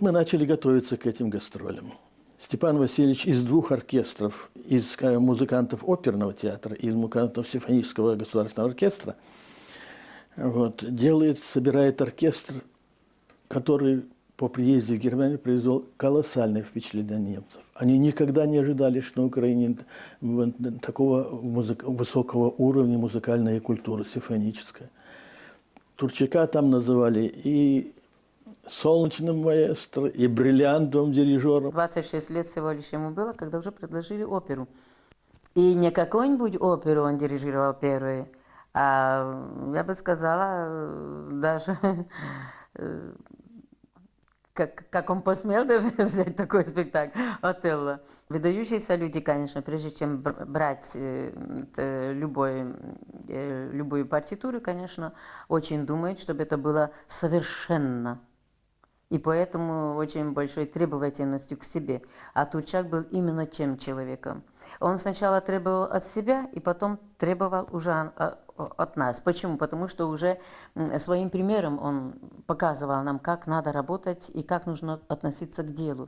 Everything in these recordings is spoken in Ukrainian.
Мы начали готовиться к этим гастролям. Степан Васильевич из двух оркестров, из э, музыкантов оперного театра и из музыкантов симфонического государственного оркестра, вот, делает, собирает оркестр, который по приезде в Германию произвел колоссальное впечатление на немцев. Они никогда не ожидали, что на Украине такого музык- высокого уровня музыкальная культура симфоническая. Турчака там называли и солнечным маэстро, и бриллиантовым дирижером. 26 лет всего лишь ему было, когда уже предложили оперу. И не какую-нибудь оперу он дирижировал первой, а я бы сказала, э, даже э, как, как он посмел даже взять такой спектакль «Отелло». Выдающиеся люди, конечно, прежде чем бр- брать э, любой, э, любую партитуру, конечно, очень думают, чтобы это было совершенно и поэтому очень большой требовательностью к себе. А Турчак был именно тем человеком. Он сначала требовал от себя, и потом требовал уже о- о- от нас. Почему? Потому что уже м, своим примером он показывал нам, как надо работать и как нужно относиться к делу.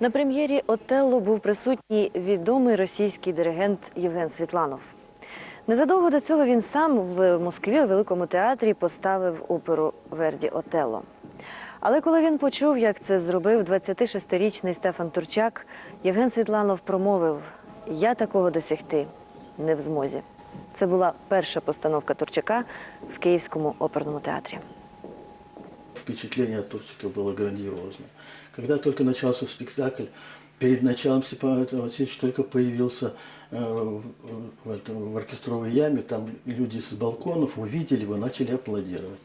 На прем'єрі Отелло був присутній відомий російський диригент Євген Світланов. Незадовго до цього він сам в Москві у Великому театрі поставив оперу Верді Отелло. Але коли він почув, як це зробив 26-річний Стефан Турчак, Євген Світланов промовив: Я такого досягти не в змозі. Це була перша постановка Турчака в Київському оперному театрі. Впечатление от Турчика было грандиозное. Когда только начался спектакль, перед началом Степан Васильевич только появился э, в, этом, в оркестровой яме, там люди с балконов увидели его, начали аплодировать.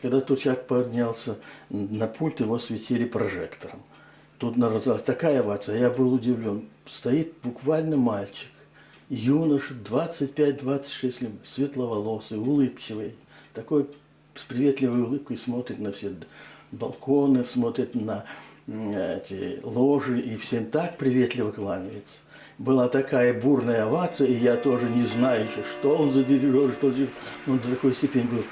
Когда Турчак поднялся на пульт, его светили прожектором. Тут народ, такая овация, я был удивлен. Стоит буквально мальчик, юноша, 25-26 лет, светловолосый, улыбчивый, такой с приветливой улыбкой смотрит на все балконы, смотрит на эти ложи и всем так приветливо кланяется. Была такая бурная овация, и я тоже не знаю еще, что он за дирижер, что за дирижер. Он до такой степени был,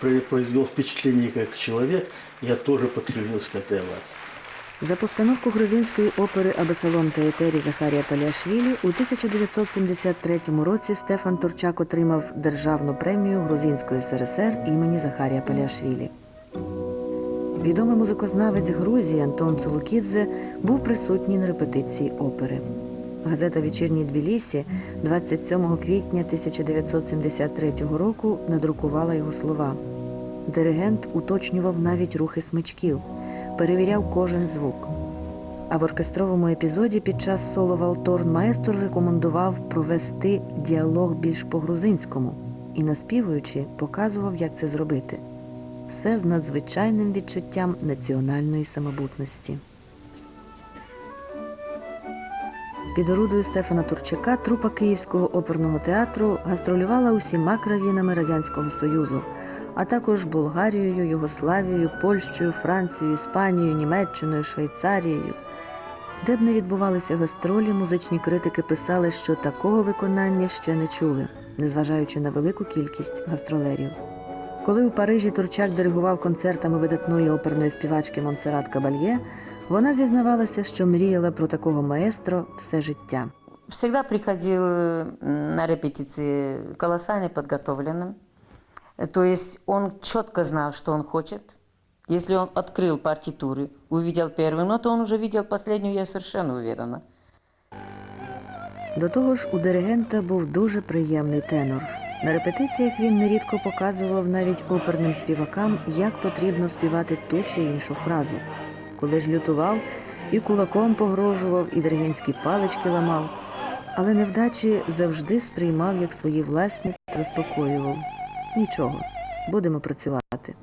про- произвел впечатление как человек, я тоже подключился к этой овации. За постановку грузинської опери Абесалом та Етері Захарія Паліашвілі у 1973 році Стефан Турчак отримав державну премію Грузинської СРСР імені Захарія Паліашвілі. Відомий музикознавець Грузії Антон Цулукідзе був присутній на репетиції опери. Газета Вечірній Тбілісі 27 квітня 1973 року надрукувала його слова. Диригент уточнював навіть рухи смичків, перевіряв кожен звук. А в оркестровому епізоді під час соло Валторн маестро рекомендував провести діалог більш по-грузинському і, наспівуючи, показував, як це зробити. Все з надзвичайним відчуттям національної самобутності. Під орудою Стефана Турчака трупа Київського оперного театру гастролювала усіма країнами Радянського Союзу, а також Болгарією, Югославією, Польщею, Францією, Іспанією, Німеччиною, Швейцарією. Де б не відбувалися гастролі, музичні критики писали, що такого виконання ще не чули, незважаючи на велику кількість гастролерів. Коли у Парижі Турчак диригував концертами видатної оперної співачки Монсеррат Кабальє, вона зізнавалася, що мріяла про такого маестро все життя. Всегда приходил м, на репетиции колоссально подготовленным. Э, То есть он четко знал, что он хочет. Если он открыл партитуры, увидел первую ноту, он уже видел последнюю, я совершенно уверена. До того ж, у диригента був дуже приємний тенор. На репетиціях він нерідко показував навіть оперним співакам, як потрібно співати ту чи іншу фразу. Коли ж лютував, і кулаком погрожував, і диригентські палички ламав. Але невдачі завжди сприймав як свої власні та заспокоював. Нічого, будемо працювати.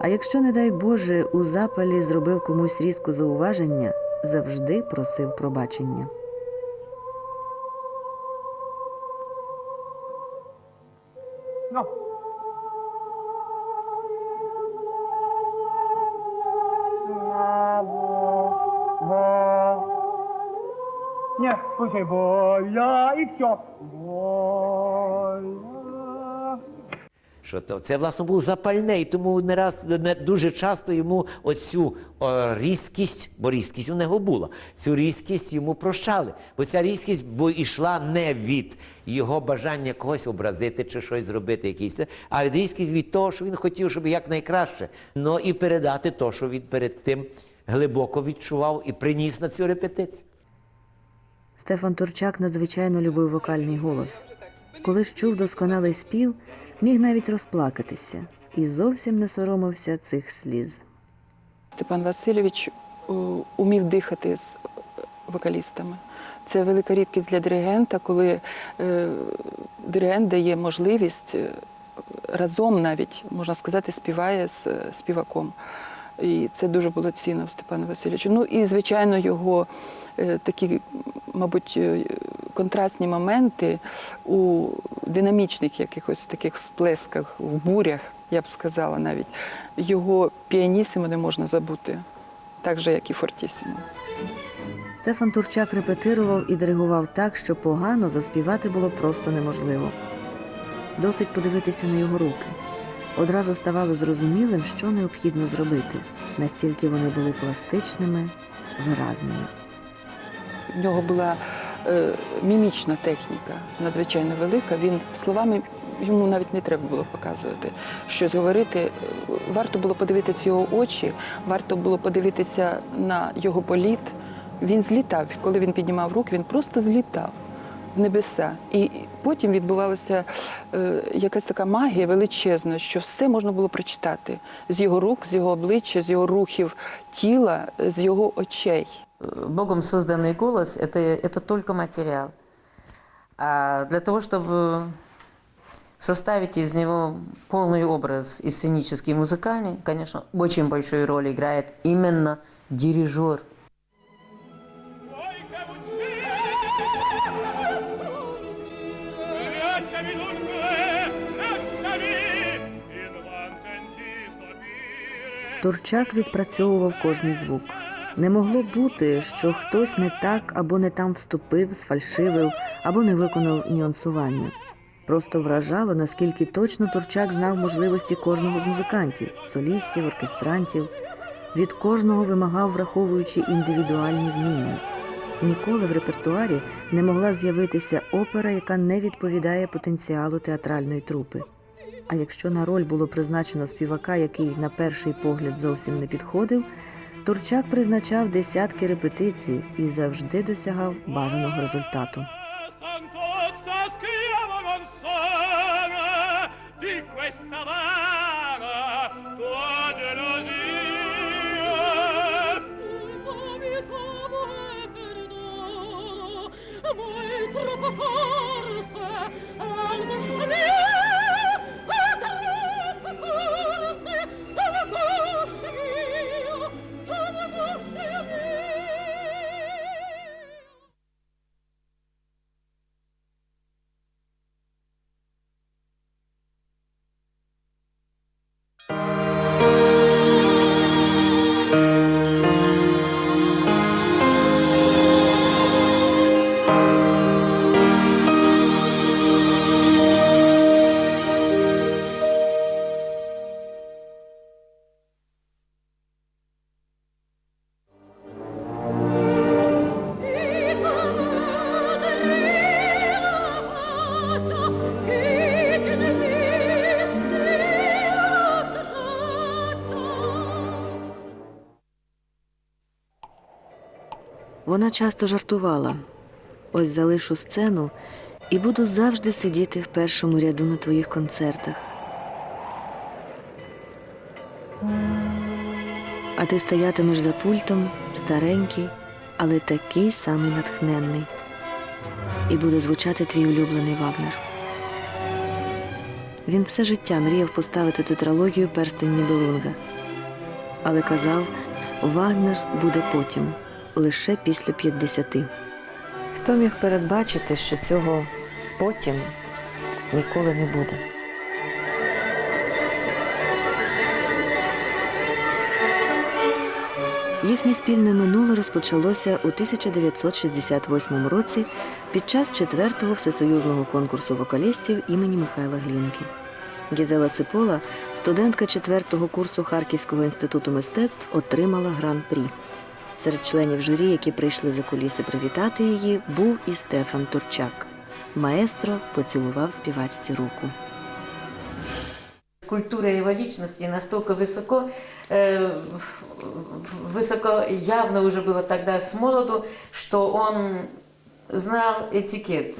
А якщо, не дай Боже, у запалі зробив комусь різко зауваження, завжди просив пробачення. Не, воля и все. Воля. Що то це власне було запальне, і тому не раз не дуже часто йому оцю о, різкість, бо різкість у нього була, цю різкість йому прощали. Бо ця різкість бо йшла не від його бажання когось образити чи щось зробити, якийсь, а від різкість від того, що він хотів, щоб якнайкраще. Ну і передати те, що він перед тим глибоко відчував і приніс на цю репетицію. Стефан Турчак надзвичайно любив вокальний голос. Коли ж чув досконалий спів, міг навіть розплакатися і зовсім не соромився цих сліз. Степан Васильович е, умів дихати з вокалістами. Це велика рідкість для диригента, коли е, диригент дає можливість е, разом навіть, можна сказати, співає з співаком. І це дуже було цінно в Степана Васильовича. Ну і, звичайно, його е, такі, мабуть, е, контрастні моменти у динамічних якихось таких всплесках, в бурях, я б сказала навіть. Його піанісимо не можна забути, так же, як і фортісимо. Стефан Турчак репетирував і диригував так, що погано заспівати було просто неможливо. Досить подивитися на його руки. Одразу ставало зрозумілим, що необхідно зробити, настільки вони були пластичними, виразними. В нього була е, мімічна техніка, надзвичайно велика. Він словами йому навіть не треба було показувати щось говорити. Варто було подивитися в його очі, варто було подивитися на його політ. Він злітав. Коли він піднімав руки, він просто злітав в небеса. І потім відбувалася е, якась така магія величезна, що все можна було прочитати з його рук, з його обличчя, з його рухів тіла, з його очей. Э, Богом созданный голос это, это только материал. А для того, чтобы составить из него полный образ и сценический, и музыкальный, конечно, очень большую роль играет именно дирижер. Sopire. Турчак відпрацьовував кожний звук. Не могло бути, що хтось не так або не там вступив, сфальшивив або не виконав нюансування. Просто вражало, наскільки точно Турчак знав можливості кожного з музикантів, солістів, оркестрантів. Від кожного вимагав, враховуючи індивідуальні вміння. Ніколи в репертуарі не могла з'явитися опера, яка не відповідає потенціалу театральної трупи. А якщо на роль було призначено співака, який на перший погляд зовсім не підходив, Турчак призначав десятки репетицій і завжди досягав бажаного результату. troppa forse Вона часто жартувала: ось залишу сцену і буду завжди сидіти в першому ряду на твоїх концертах. А ти стоятимеш за пультом, старенький, але такий самий натхненний. І буде звучати твій улюблений Вагнер. Він все життя мріяв поставити тетралогію перстень Нібелунга. Але казав, Вагнер буде потім, лише після 50. Хто міг передбачити, що цього потім ніколи не буде? Їхнє спільне минуле розпочалося у 1968 році під час четвертого всесоюзного конкурсу вокалістів імені Михайла Глінки. Гізела Ципола, студентка четвертого курсу Харківського інституту мистецтв, отримала гран-прі. Серед членів журі, які прийшли за куліси привітати її, був і Стефан Турчак. Маестро поцілував співачці руку. Культура его личности настолько высоко, э, высоко явно уже было тогда с молоду, что он знал этикет